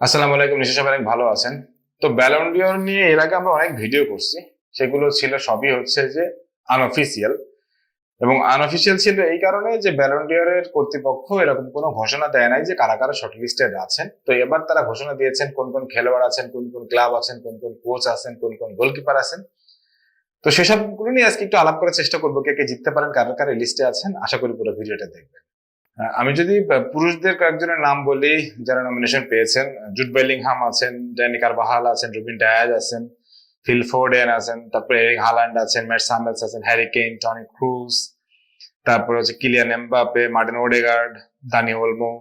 আসসালামু আলাইকুম নিশ্চয় সবাই অনেক ভালো আছেন। তো ব্যালন্ডিয়র নিয়ে এর আগে আমরা অনেক ভিডিও করছি। সেগুলো ছিল সবই হচ্ছে যে আনঅফিসিয়াল এবং আনঅফিসিয়াল ছিল এই কারণে যে ব্যালন্ডিয়রের কর্তৃপক্ষ এরকম কোনো ঘোষণা দেয় নাই যে কারা কারা শর্ট লিস্টেড আছেন। তো এবার তারা ঘোষণা দিয়েছেন কোন কোন খেলোয়াড় আছেন, কোন কোন ক্লাব আছেন, কোন কোন কোচ আছেন, কোন কোন গোলকিপার আছেন। তো সেসবগুলো নিয়ে আজকে একটু আলাপ করার চেষ্টা করব, কে কে জিততে পারেন, কারা কারা লিস্টে আছেন। আশা করি পুরো ভিডিওটা দেখবেন। আমি যদি পুরুষদের কয়েকজনের নাম বলি, যারা নমিনেশন পেয়েছেন, জুট বেলিংহাম আছেন, ড্যানি কারবাহাল আছেন, রুবিন ডায়াজ আছেন, ফিল ফোর্ডেন আছেন, তারপরে এরিক হালান্ড আছেন, ম্যাট সামেলস আছেন, হ্যারি কেইন, টনি ক্রুজ, তারপরে হচ্ছে Kylian Mbappe Martin Odegaard, Dani Olmo,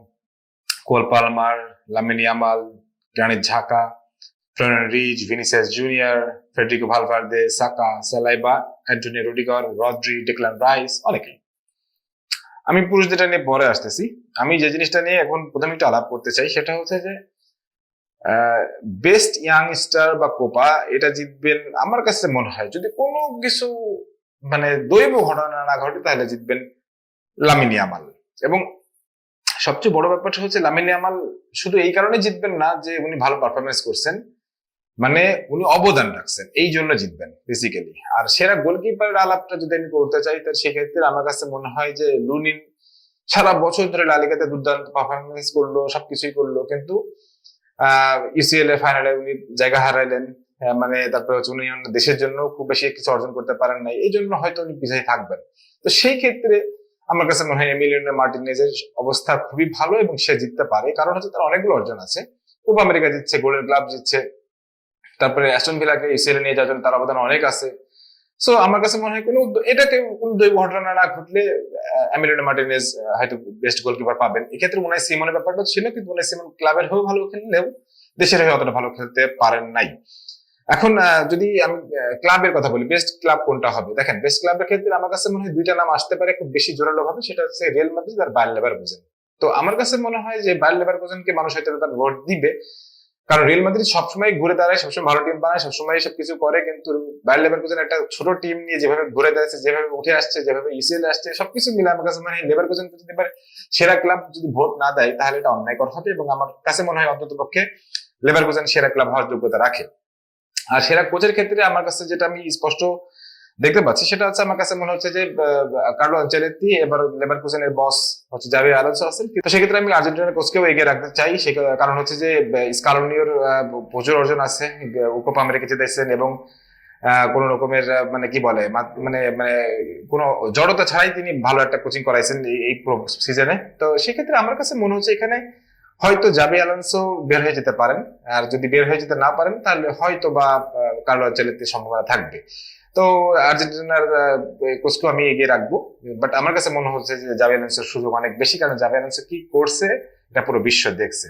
Cole Palmer, Lamine Yamal Granit Xhaka, Florian Wirtz, Vinicius Junior, Federico Valverde, Saka, Saliba, Antonio Rudiger Rodri Declan Rice, অনেকেই। আমি পুরুষদের নিয়ে পরে আসতেছি, আমি যে জিনিসটা নিয়ে এখন প্রথমে একটু আলাপ করতে চাই, সেটা হচ্ছে যে বেস্ট ইয়াং স্টার বা কোপা, এটা জিতবেন আমার কাছে মনে হয়, যদি কোনো কিছু মানে দৈব ঘটনা না ঘটে, তাহলে জিতবেন লামিনী আমাল এবং সবচেয়ে বড় ব্যাপারটা হচ্ছে, লামিনী আমাল শুধু এই কারণে জিতবেন না যে, উনি ভালো পারফরমেন্স করছেন। মানে উনি অবদান রাখছেন, এই জন্য জিতবেন বেসিক্যালি আর সেরা গোলকিপার আলাপটা যদি আমি করতে চাই তাহলে সেক্ষেত্রে আমার কাছে মনে হয় যে লুনিন সারা বছর ধরে লালিগাতে দুর্দান্ত পারফরমেন্স করল, সবকিছুই করল, কিন্তু ইউসিএল এ ফাইনালে উনি জায়গা হারাইলেন মানে তারপরে হচ্ছে উনি দেশের জন্য খুব বেশি কিছু অর্জন করতে পারেন নাই, এই জন্য হয়তো উনি পিছিয়ে থাকবেন। তো সেই ক্ষেত্রে আমার কাছে মনে হয় এমিলিয়ন মার্টিনেজের অবস্থা খুবই ভালো এবং সে জিততে পারে, কারণ হচ্ছে তার অনেকগুলো অর্জন আছে। কোপা আমেরিকা জিতছে গোল্ডেন গ্লাভ জিতছে তারপরে অ্যাস্টন ভিলাকে ইসিএল নিয়ে যাওয়ার জন্য তার অবদান অনেক আছে। সো আমার কাছে মনে হয় কোনো এটাকে কোনো দৈব ঘটনা না ঘটলে এমিলিয়ন মার্টিনেজ হয়তো বেস্ট গোলকিপার পাবেন। এক্ষেত্রে উনাই সিমনের ব্যাপারটা ছিল, কিন্তু উনাই সিমন ক্লাবের হয়েও ভালো খেললেও দেশের হয়ে অতটা ভালো খেলতে পারেন নাই। এখন যদি আমি ক্লাবের কথা বলি বেস্ট ক্লাব কোনটা হবে? দেখেন বেস্ট ক্লাবের ক্ষেত্রে আমার কাছে মনে হয় দুইটা নাম আসতে পারে, খুব বেশি জোরালো ভাবে, সেটা হচ্ছে রিয়েল মাদ্রিদ আর বায়ার বুঝেন তো আমার কাছে মনে হয় যে বায়ার লেবার কে মানুষ হয়তো তার ভোট দিবে কারণ রিয়েল মাদ্রিদ সবসময় ঘুরে দাঁড়ায়, সবসময় ভালো টিম বানায়, সবসময় সব কিছু করে, কিন্তু বায়ার লেবার একটা ছোট টিম নিয়ে যেভাবে ঘুরে দাঁড়াচ্ছে, যেভাবে উঠে আসছে, যেভাবে ইসিএল আসছে, সবকিছু মিলে আমার কাছে মনে লেবার যদি এবার সেরা ক্লাব যদি ভোট না দেয়, তাহলে এটা অন্যায় অন্যায়কর হবে এবং আমার কাছে মনে হয় অন্তত পক্ষে লেবার সেরা ক্লাব হওয়ার যোগ্যতা রাখে। আর সেরা কোচের ক্ষেত্রে আমার কাছে যেটা আমি স্পষ্ট দেখতে পাচ্ছি। সেটা হচ্ছে আমার কাছে মনে হচ্ছে যে কার্লো আঞ্চলেতি এবার লেবার কোচেনের বস হচ্ছে জাভি আলোচো আছেন। তো সেক্ষেত্রে আমি আর্জেন্টিনার কোচকেও এগিয়ে রাখতে চাই। সে কারণ হচ্ছে যে স্কালোনিওর প্রচুর অর্জন আছে কোপা আমেরিকা জিতেছেন এবং কোন রকমের মানে কি বলে মানে মানে কোনো জড়তা ছাড়াই তিনি ভালো একটা কোচিং করাইছেন এই- সিজনে তো সেক্ষেত্রে আমার কাছে মনে হচ্ছে এখানে হয়তো জাবি আলান্সো বের হয়ে যেতে পারেন। আর যদি বের হয়ে যেতে না পারেন, তাহলে হয়তো বা কার্লো আঞ্চলেতির সম্ভাবনা থাকবে। তো আর্জেন্টিনার কোচকেও আমি এগিয়ে রাখব। বাট আমার কাছে মনে হচ্ছে যে জাভি সুযোগ অনেক বেশি, কারণ জাভি কি করছে, এটা পুরো বিশ্ব দেখছে।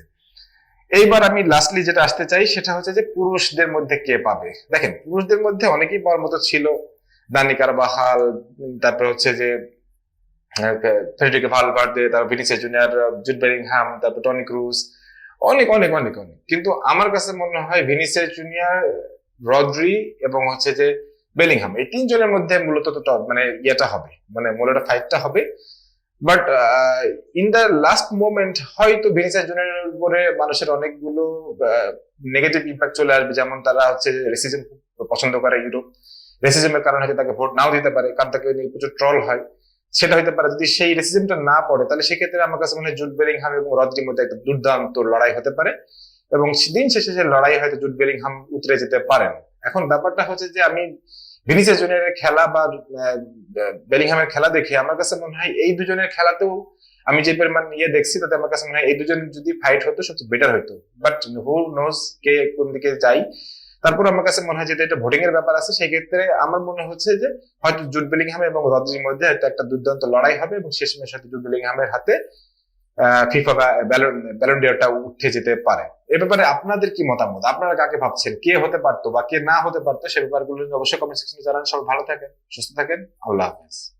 এইবার আমি লাস্টলি যেটা আসতে চাই, সেটা হচ্ছে যে পুরুষদের মধ্যে কে পাবে? দেখেন, পুরুষদের মধ্যে অনেকেই পাওয়ার মতো ছিল। দানি কারবাহাল, তারপর হচ্ছে যে ফেডরিকে ভালভার্দে, তারপর ভিনিসিয়াস জুনিয়র জুড বেরিংহাম, তারপর টনি ক্রুজ। অনেক অনেক অনেক অনেক। কিন্তু আমার কাছে মনে হয় ভিনিসিয়াস জুনিয়র, রদ্রি এবং হচ্ছে যে বেলিংহাম। এই তিনজনের মধ্যে মূলত মানে ইয়েটা হবে মানে মূলত ফাইটটা হবে। But in the last moment হয়তো ভিনিসিয়াস জুনিয়রের উপরে মানুষের অনেকগুলো নেগেটিভ ইম্প্যাক্ট চলে আসবে। যেমন তারা হচ্ছে রেসিজম পছন্দ করে ইউরোপ রেসিজমের কারণে হয়তো তাকে ভোট নাও দিতে পারে, কারণ তাকে নিয়ে প্রচুর ট্রল হয়। সেটা হতে পারে, যদি সেই রেসিজমটা না পড়ে, তাহলে সেক্ষেত্রে আমার কাছে মনে হয় জুট বেলিংহাম এবং রদ্রির মধ্যে একটা দুর্দান্ত লড়াই হতে পারে। এবং দিন শেষে সে লড়াই হয়তো জুট বেলিংহাম উতরে যেতে পারেন। এখন ব্যাপারটা হচ্ছে যে আমি ভিনিসিয়াস জুনিয়রের খেলা বা বেলিংহামের খেলা দেখে আমার কাছে মনে হয় এই দুজনের খেলাতেও আমি যে পরিমাণ ইয়ে দেখছি, তাতে আমার কাছে মনে হয় এই দুজন যদি ফাইট হতো সবচেয়ে বেটার হতো। বাট হু নোজ কে কোন দিকে যাই তারপর আমার কাছে মনে হয় যে এটা ভোটিং এর ব্যাপার আছে, সেই ক্ষেত্রে আমার মনে হচ্ছে যে হয়তো জুট বেলিংহাম এবং রদ্রির মধ্যে হয়তো একটা দুর্দান্ত লড়াই হবে এবং শেষমেশ হয়তো জুট বেলিংহামের হাতে ফিফা ব্যালন ডিয়ারটা উঠে যেতে পারে। এ ব্যাপারে আপনাদের কি মতামত? আপনারা কাকে ভাবছেন? কে হতে পারতো বা কে না হতে পারতো সে ব্যাপারগুলো অবশ্যই কমেন্ট সেকশনে জানান। সবাই ভালো থাকেন, সুস্থ থাকেন। আল্লাহ হাফেজ।